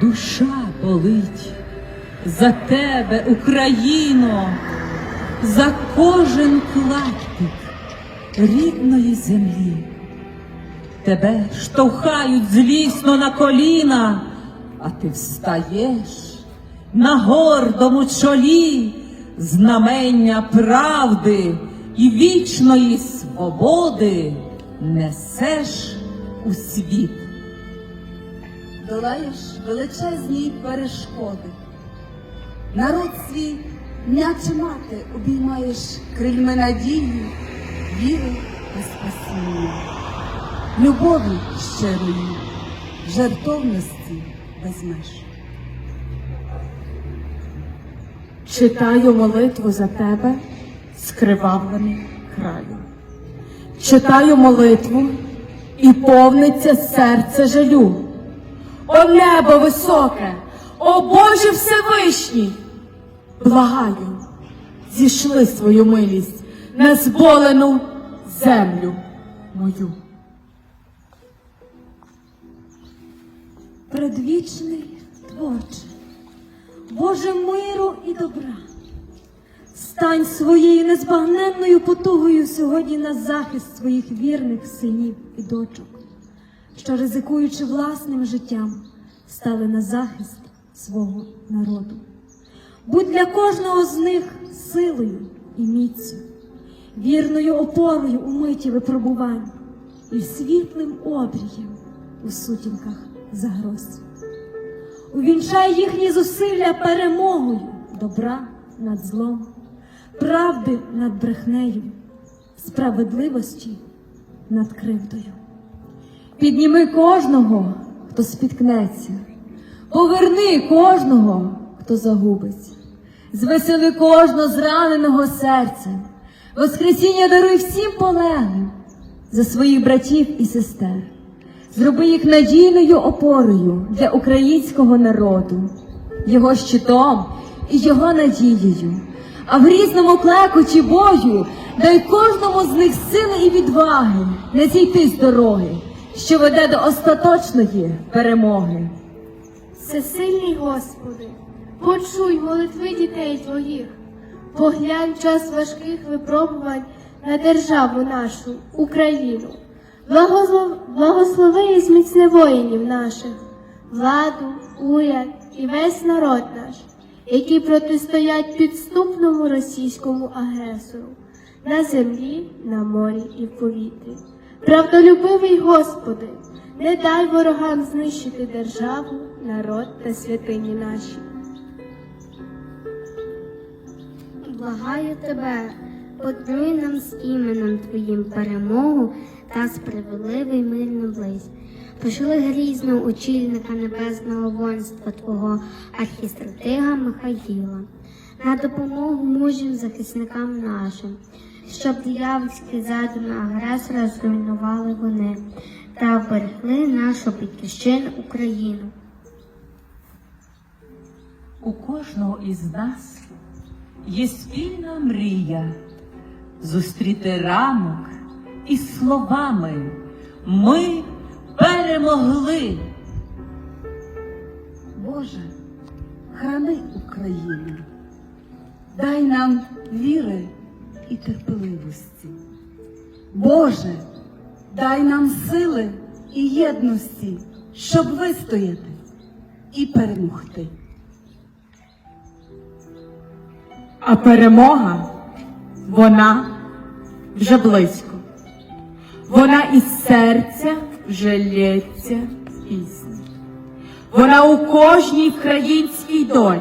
душа болить за тебе, Україно, за кожен клаптик рідної землі. Тебе штовхають злісно на коліна, а ти встаєш на гордому чолі знамення правди і вічної свободи несеш у світ. Долаєш величезні перешкоди. Народ свій, наче мати, обіймаєш крильми надії, віри та спасіння, любові щирої, жертовності без меж. Читаю молитву за тебе, скривавлений краю. Читаю молитву і повниться серце жалю. О небо високе, о Боже Всевишній! Благаю, зійшли свою милість на зболену землю мою. Предвічний творче, Боже миру і добра, стань своєю незбагненною потугою сьогодні на захист своїх вірних синів і дочок, що, ризикуючи власним життям, стали на захист свого народу. Будь для кожного з них силою і міцю, вірною опорою у миті випробувань і світлим обрієм у сутінках загроз. Увінчай їхні зусилля перемогою добра над злом, правди над брехнею, справедливості над кривдою. Підніми кожного, хто спіткнеться, поверни кожного, хто загубиться, звесели кожного зраненого серця, Воскресіння даруй всім полеглим за своїх братів і сестер. Зроби їх надійною опорою для українського народу, його щитом і його надією. А в різному клекоті бою дай кожному з них сили і відваги не зійти з дороги, що веде до остаточної перемоги. Всесильний Господи, почуй молитви дітей Твоїх, поглянь час важких випробувань на державу нашу, Україну. Благослови і зміцни воїнів наших, владу, уряд і весь народ наш, які протистоять підступному російському агресору на землі, на морі і в повітрі. Правдолюбивий Господи, не дай ворогам знищити державу, народ та святині наші. Благаю тебе, подаруй нам з іменем Твоїм перемогу та справедливий мир наблизь. Пошли грізного очільника небесного воїнства Твого архістратига Михаїла, на допомогу мужнім захисникам нашим, щоб диявольські задуми агресора зруйнували вони та вберегли нашу батьківщину Україну. У кожного із нас є спільна мрія зустріти ранок із словами Ми перемогли. Боже, храни Україну, дай нам віри і терпеливості. Боже, дай нам сили і єдності, щоб вистояти і перемогти. А перемога, вона вже близько. Вона із серця вже лється пісня. Вона у кожній українській долі,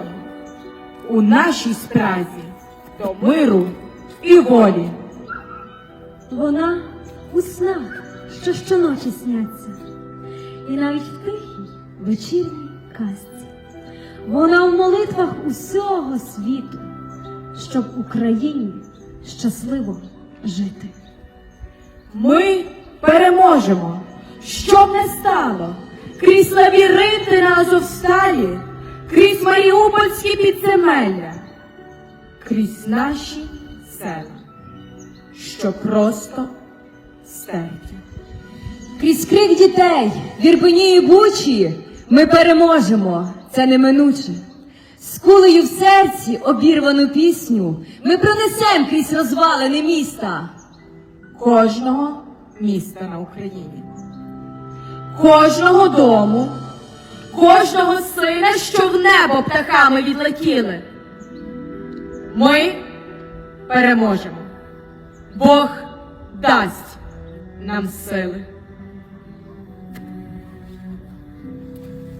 у нашій спразі до миру і волі. Вона у снах, що щоночі сняться, і навіть в тихій вечірній казці. Вона в молитвах усього світу, щоб Україні щасливо жити. Ми переможемо, що б не стало, крізь лабіринти на Азовсталі, крізь маріупольські підземелля, крізь наші села, що просто стерті. Крізь крик дітей, в Ірпені і Бучі Ми переможемо, це неминуче. З кулею в серці обірвану пісню ми пронесем крізь розвалини міста. Кожного міста на Україні. Кожного дому, кожного сина, що в небо птахами відлетіли. Ми переможемо. Бог дасть нам сили.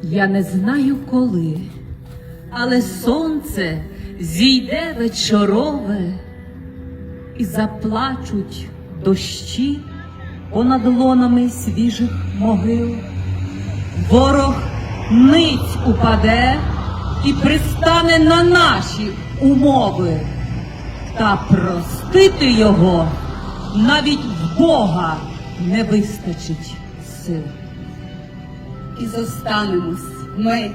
Я не знаю коли, але сонце зійде вечорове і заплачуть дощі понад лонами свіжих могил. Ворог ниць упаде і пристане на наші умови. Та простити його навіть в Бога не вистачить сил. І зостанемось ми.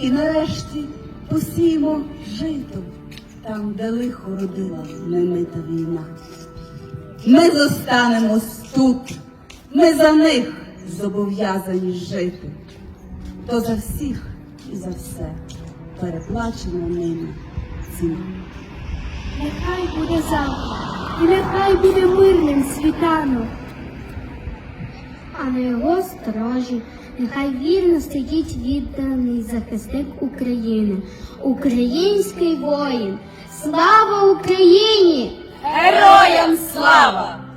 І нарешті посіємо жито там, де лихо родила немита війна. Ми зостанемось тут, ми за них зобов'язані жити. То за всіх і за все переплачено ними ціну. Нехай буде завтра, і нехай буде мирним світанок. А на його сторожі нехай вірно стоїть відданий захисник України, український воїн. Слава Україні! Героям слава!